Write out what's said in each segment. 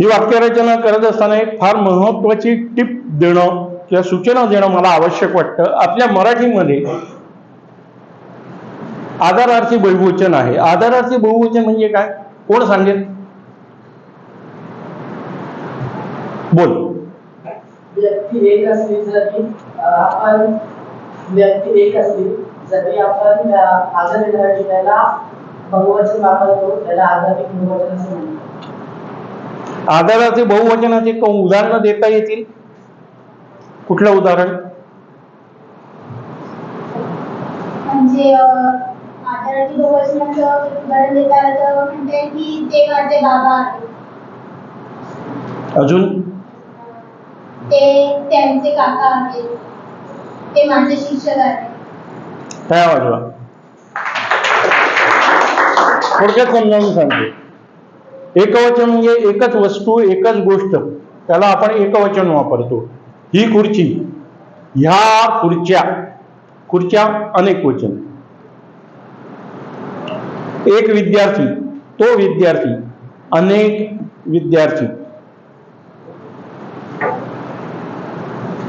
ही वाक्यरचना करत असताना एक फार महत्वाची टिप देणं किंवा सूचना देणं मला आवश्यक वाटतं. आपल्या मराठीमध्ये आधारार्थी बहुवचन आहे. आधारार्थी बहुवचन म्हणजे काय? कोण सांगेल? बोल. व्यक्ती एक असली जरी आपण व्यक्ती एक असली जरी आपण अ, त्याला बहुवचन वापरतो त्याला आधारित बहुवचन असं म्हणतो आधाराचे बहुवचनाचे उदाहरणं देता येतील? कुठलं उदाहरण? म्हणजे अजून? ते त्यांचे काका आहेत. ते माझे शिक्षक आहेत. काय वाजवा? थोडक्यात समजावून सांगतो. एकवचन म्हणजे एकच वस्तू एकच गोष्ट. त्याला आपण एकवचन वापरतो. ही खुर्ची. ह्या खुर्च्या. खुर्च्या अनेक वचन. एक विद्यार्थी तो विद्यार्थी अनेक विद्यार्थी.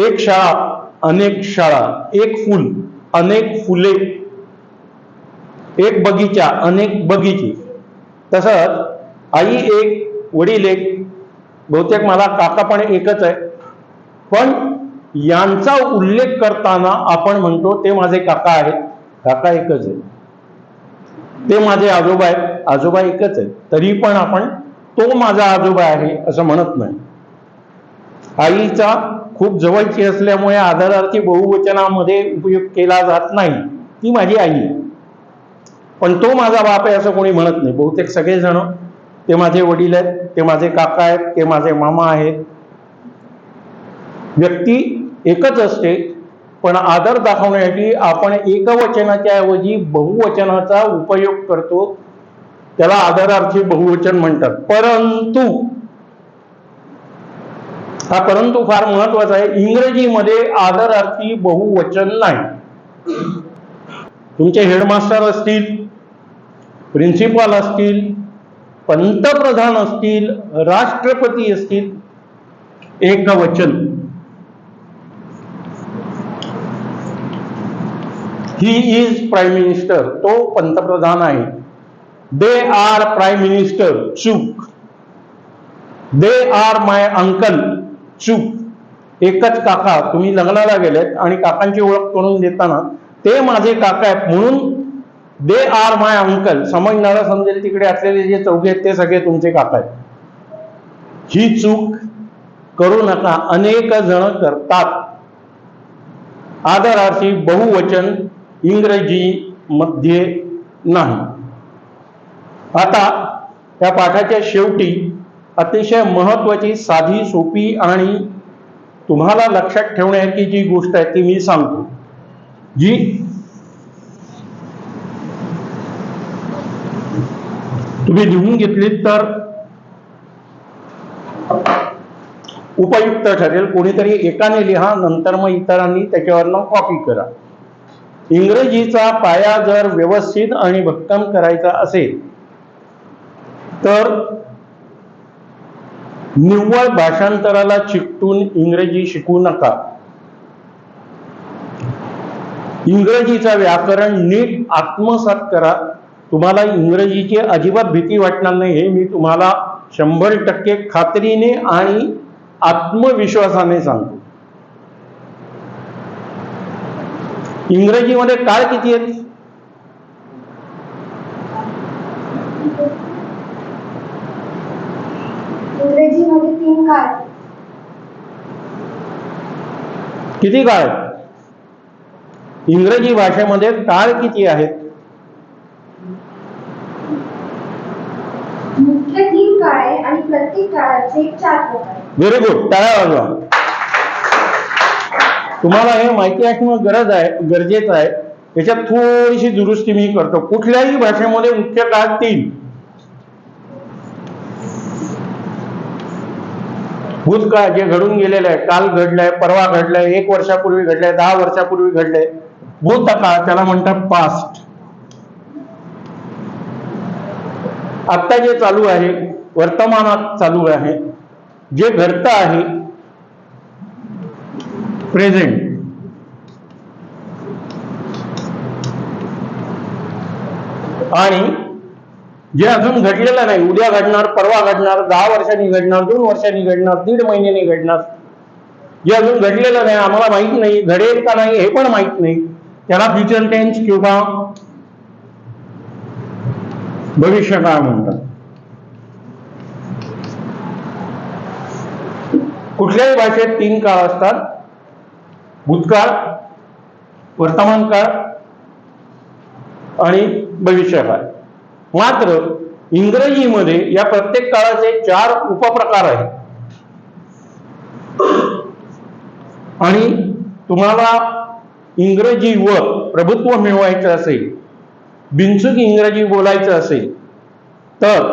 एक शाळा अनेक शाळा. एक फुल अनेक फुले. एक बगीचा अनेक बगीचे. तसंच आई एक वडील एक बहुतेक मला काका पण एकच आहे. पण यांचा उल्लेख करताना आपण म्हणतो ते माझे काका आहेत. काका एकच आहे. ते माझे आजोबा आहेत. आजोबा एकच आहे. तरी पण आपण तो माझा आजोबा आहे असं म्हणत नाही. आईचा खूप जवळची असल्यामुळे आधारार्थी बहुवचनामध्ये उपयोग केला जात नाही. ती माझी आई. आहे पण तो माझा बाप आहे असं कोणी म्हणत नाही. बहुतेक सगळेजण ते माझे वडील आहेत ते माझे काका आहेत ते माझे मामा आहेत. व्यक्ती एकच असते पण आदर दाखवण्यासाठी आपण एकवचनाच्या ऐवजी बहुवचनाचा उपयोग करतो. त्याला आदरार्थी बहुवचन म्हणतात. परंतु हा परंतु फार महत्त्वाचा आहे. इंग्रजीमध्ये आदरार्थी बहुवचन नाही. तुमचे हेडमास्टर असतील प्रिन्सिपल असतील पंतप्रधान असतील राष्ट्रपती असतील एक वचन. ही इज प्राईम मिनिस्टर तो पंतप्रधान आहे. दे आर प्राईम मिनिस्टर चूक. दे आर माय अंकल चूक. एकच काका तुम्ही लग्नाला गेलेत आणि काकांची ओळख करून देताना ते माझे काका आहेत. म्हणून दे आर माय अंकल. समजणारा समजेल तिकडे असलेले जे चौघे आहेत ते सगळे तुमचे काका आहेत. ही चूक करू नका. अनेक जण करतात. आदरार्थी बहुवचन इंग्रजी मध्ये नाही. आता त्या पाठाच्या शेवटी अतिशय महत्वाची साधी सोपी आणि तुम्हाला लक्षात ठेवण्याची जी गोष्ट आहे ती मी सांगतो. जी तुम्ही लिहून घेतलीत तर उपयुक्त ठरेल कोणीतरी एकाने लिहा नंतर मग इतरांनी त्याच्यावरनं कॉपी करा. इंग्रजीचा पाया जर व्यवस्थित आणि भक्कम करायचा असेल तर निव्वळ भाषांतराला चिकटून इंग्रजी शिकू नका. इंग्रजीचा व्याकरण नीट आत्मसात करा. तुम्हाला इंग्रजीची अजिबात भीती वाटणार नाही. हे मी तुम्हाला शंभर टक्के खात्रीने आणि आत्मविश्वासाने सांगतो. इंग्रजीमध्ये काळ किती आहेत? इंग्रजीमध्ये तीन काळ आहेत. किती काळ इंग्रजी भाषेमध्ये काळ किती आहेत मुख्य तीन काळ आहे आणि प्रत्येक काळाचे चार प्रकार व्हेरी गुड टाळ्या वाजवा. तुम्हाला हे माहिती असणं गरज आहे गरजेचं आहे. त्याच्यात थोडीशी दुरुस्ती मी करतो. कुठल्याही भाषेमध्ये मुख्य काळ तीन. भूतकाळ जे घडून गेलेलं आहे काल घडलंय परवा घडलंय एक वर्षापूर्वी घडलंय दहा वर्षापूर्वी घडलंय. भूतकाळ त्याला म्हणतात पास्ट आत्ता जे चालू आहे वर्तमानात चालू आहे. जे घडतं आहे प्रेझेंट आणि जे अजून घडलेलं नाही उद्या घडणार परवा घडणार दहा वर्षांनी घडणार दोन वर्षांनी घडणार दीड महिन्याने घडणार जे अजून घडलेलं नाही आम्हाला माहीत नाही घडेल का नाही हे पण माहीत नाही. त्याला फ्युचर टेन्स किंवा भविष्यकाळ म्हणतात. कुठल्याही भाषेत तीन काळ असतात. भूतकाळ वर्तमान काळ आणि भविष्यकाळ. मात्र इंग्रजीमध्ये या प्रत्येक काळाचे चार उपप्रकार आहेत. आणि तुम्हाला इंग्रजीवर प्रभुत्व मिळवायचं असेल बिनचूक इंग्रजी बोलायचं असेल तर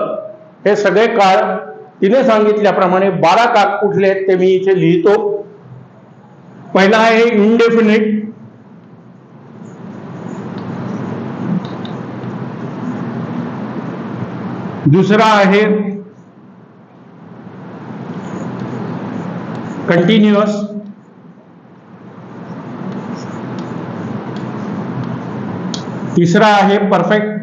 हे सगळे काळ तिने सांगितल्याप्रमाणे बारा काक कुठले आहेत ते मी इथे लिहितो. पहिला आहे इनडेफिनिट दुसरा आहे कंटिन्युअस तिसरा आहे परफेक्ट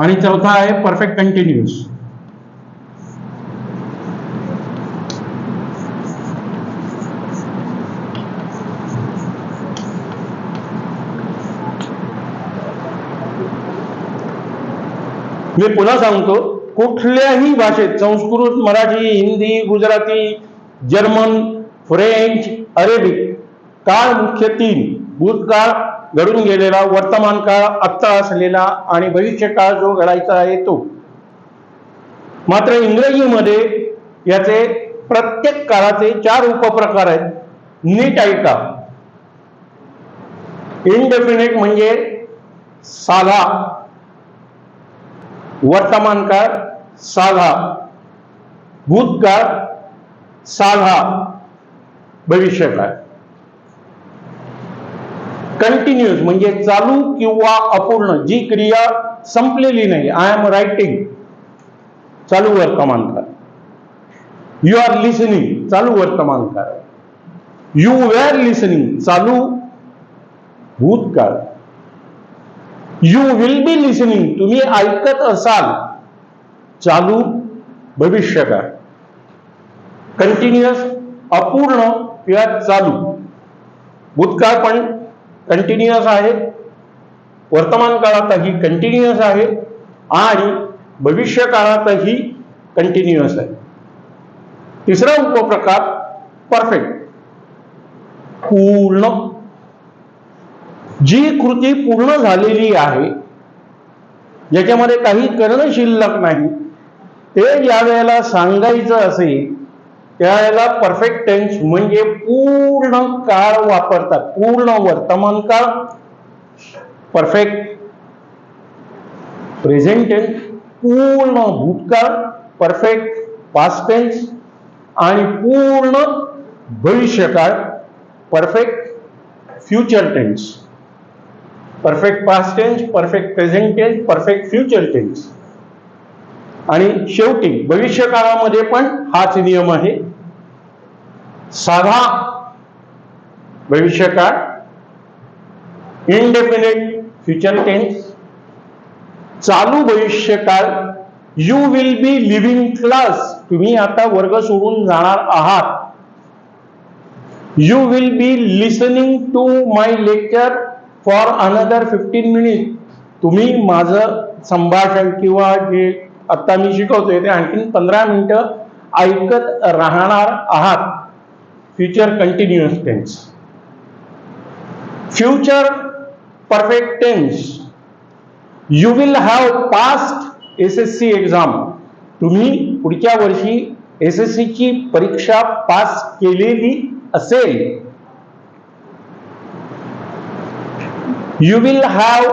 आणि चौथा आहे परफेक्ट कंटिन्युअस मी पुन्हा सांगतो कुठल्याही भाषेत Sanskrit Marathi Hindi Gujarati German French Arabic काळ मुख्य तीन भूतकाळ घडून गेलेला वर्तमान काळ आत्ता असलेला आणि भविष्य काळ जो घडायचा आहे तो. मात्र इंग्रजीमध्ये याचे प्रत्येक काळाचे चार उपप्रकार आहेत. नीट ऐका. इनडेफिनेट म्हणजे साधा. वर्तमान काळ साधा. भूतकाळ साधा. भविष्यकाळ. कंटिन्युअस म्हणजे चालू किंवा अपूर्ण, जी क्रिया संपलेली नाही. आय एम रायटिंग चालू वर्तमान काळ यू आर लिसनिंग चालू वर्तमान काळ यू वेअर लिसनिंग चालू भूतकाळ यू विल बी लिसनिंग तुम्ही ऐकत असाल. चालू भविष्यकाळ कंटिन्युअस अपूर्ण चालू. भूतकाळ पण? कंटिन्युअस आहे. वर्तमान काळातही कंटिन्युअस आहे आणि भविष्य काळातही कंटिन्युअस आहे. तिसरा उपप्रकार परफेक्ट पूर्ण. जी कृती पूर्ण झालेली आहे ज्याच्यामध्ये काही करणं शिल्लक नाही ते ज्या वेळेला सांगायचं असेल त्याला परफेक्ट टेन्स म्हणजे पूर्ण काळ वापरतात. पूर्ण वर्तमान काळ. परफेक्ट प्रेझेंट टेन्स पूर्ण भूतकाळ. परफेक्ट पास्ट टेन्स आणि पूर्ण भविष्यकाळ. Perfect future tense perfect past tense perfect present tense perfect future tense आणि शेवटी भविष्य काळामध्ये पण हाच नियम आहे. साधा भविष्यकाळ इनडेफिनेट फ्युचर टेन्स चालू भविष्यकाळ you will be leaving class तुम्ही आता वर्ग सोडून जाणार आहात. You will be listening to my lecture for another fifteen minute तुम्ही माझं संभाषण किंवा जे आत्ता मी शिकवतोय ते आणखीन पंधरा मिनिटं ऐकत राहणार आहात. Future continuous tense. Future perfect tense. You will have passed S S C exam तुम्ही पुढच्या वर्षी एस एस सीची परीक्षा पास केलेली असेल. You will have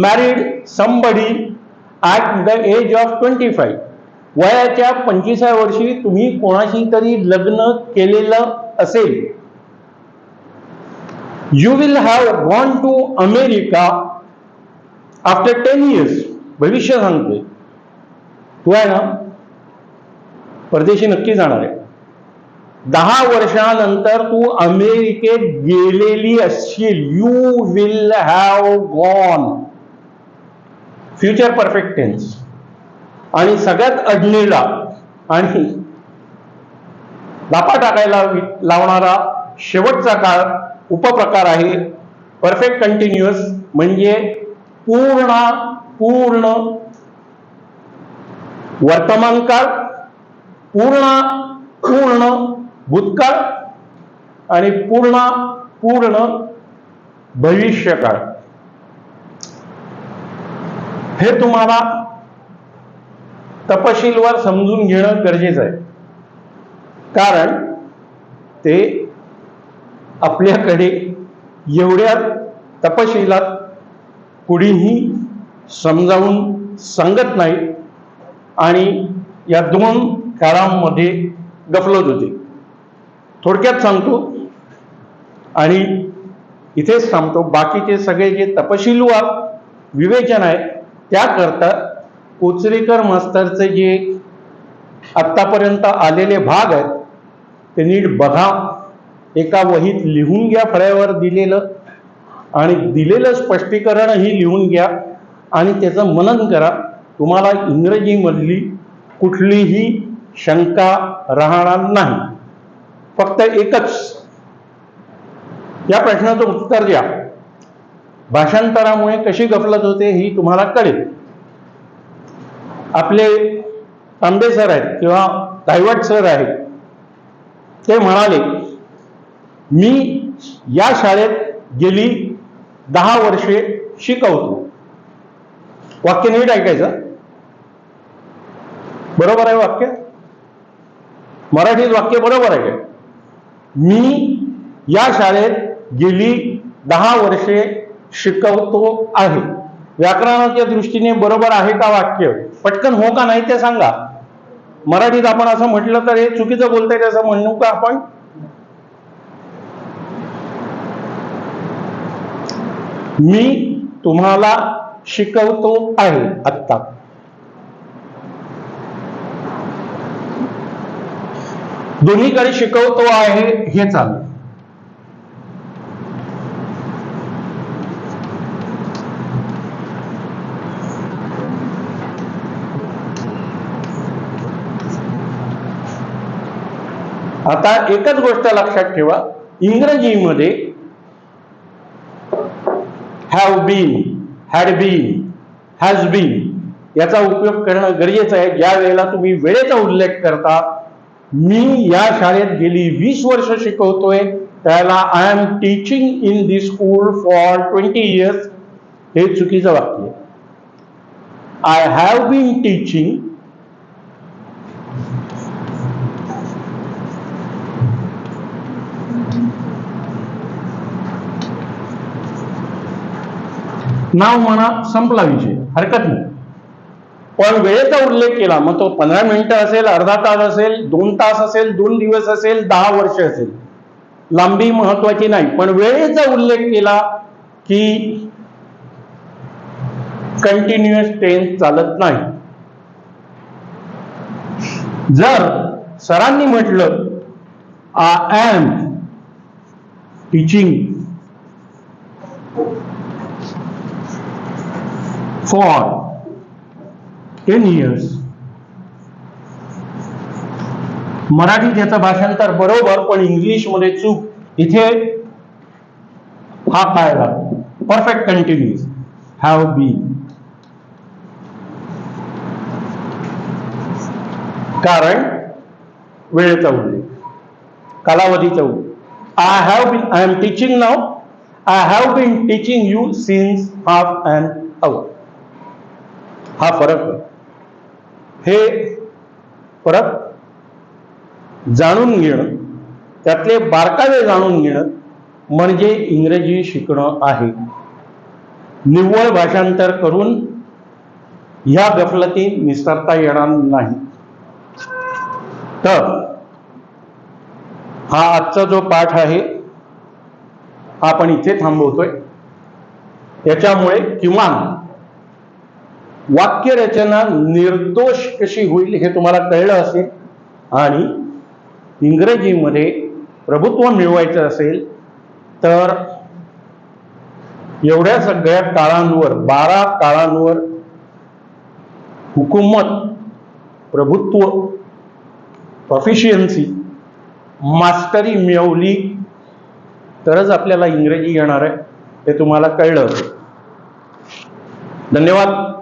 married somebody at the age of twenty five वयाच्या पंचवीसाव्या वर्षी तुम्ही कोणाशी तरी लग्न केलेलं असेल. You will have gone to America after ten years भविष्य सांगतोय. तू आहे ना? परदेशी नक्की जाणार आहे. दहा वर्षानंतर तू अमेरिकेत गेलेली असशील. You will have gone future perfect tense आणि सगळ्यात अडलेला आणि लापा टाकायला लावणारा शेवटचा काळ उपप्रकार आहे. परफेक्ट कंटिन्युअस म्हणजे पूर्ण पूर्ण वर्तमान काळ पूर्ण पूर्ण भूतकाळ आणि पूर्ण पूर्ण भविष्यकाळ हे तुम्हाला तपशीलवार समजून घेणं गरजेचं आहे. कारण ते आपल्याकडे एवढ्या तपशिलात कुणीही समजावून सांगत नाही आणि या दोन काळांमध्ये गफलत होते. थोडक्यात सांगतो आणि इथेच थांबतो बाकीचे सगळे जे तपशीलवार विवेचन आहे त्याकरता कोचरेकर मास्तरचे जे आत्तापर्यंत आलेले भाग आहेत ते नीट बघा एका वहीत लिहून घ्या फळ्यावर दिलेलं आणि दिलेलं स्पष्टीकरणही लिहून घ्या आणि त्याचं मनन करा. तुम्हाला इंग्रजीमधली कुठलीही शंका राहणार नाही. फक्त एकच. या प्रश्नाचं उत्तर द्या. भाषांतरामुळे कशी गफलत होते ही तुम्हाला कळेल. आपले तांबे सर आहेत किंवा दायवट सर आहेत ते म्हणाले मी या शाळेत गेली दहा वर्षे शिकवतो. वाक्य नीट ऐकायचं? बरोबर आहे वाक्य? मराठीत वाक्य बरोबर आहे. मी या शाळेत गेली दहा वर्षे शिकवतो आहे. व्याकरणाच्या दृष्टीने बरोबर आहे का वाक्य? पटकन हो का नाही ते सांगा. मराठीत आपण असं म्हटलं तर हे चुकीचं बोलतंय असं म्हणू का आपण? मी तुम्हाला शिकवतो आहे आत्ता. दोन्हीकडे शिकवतो आहे हे चालू. आता एकच गोष्ट लक्षात ठेवा. इंग्रजीमध्ये have been had been has been याचा उपयोग करणं गरजेचं आहे. ज्या वेळेला तुम्ही वेळेचा उल्लेख करता मी या शाळेत गेली वीस वर्ष शिकवतोय. त्याला I am teaching in this school for twenty years हे चुकीचं वाक्य आय हॅव बीन टीचिंग नाव म्हणा संपला विषय. हरकत नाही. पण वेळेचा उल्लेख केला मग तो पंधरा मिनिटं असेल अर्धा तास असेल दोन तास असेल दोन दिवस असेल दहा वर्ष असेल. लांबी महत्वाची नाही. पण वेळेचा उल्लेख केला की कंटिन्युअस टेन्स चालत नाही. जर सरांनी म्हटलं I am teaching for ten years मराठीत याचं भाषांतर बरोबर पण इंग्लिशमध्ये चूक इथे हा काय परफेक्ट कंटिन्युअस हॅव बी कारण वेळेचा उल्लेख. कालावधीचा उल्लेख. I have been I am teaching now I have been teaching you since half and hour हा फरक हे फरक जाणून घेणं त्यातले बारकावे जाणून घेणं म्हणजे इंग्रजी शिकणं आहे. निव्वळ भाषांतर करून ह्या गफलती निसरता येणार नाही. तर हा आजचा जो पाठ आहे आपण इथे थांबवतोय. याच्यामुळे किमान वाक्यरचना निर्दोष कशी होईल हे तुम्हाला कळलं असेल आणि इंग्रजीमध्ये प्रभुत्व मिळवायचं असेल तर एवढ्या सगळ्या काळांवर बारा काळांवर हुकूमत प्रभुत्व प्रॉफिशियन्सी मास्टरी मिळवली तरच आपल्याला इंग्रजी येणार आहे हे तुम्हाला कळलं धन्यवाद.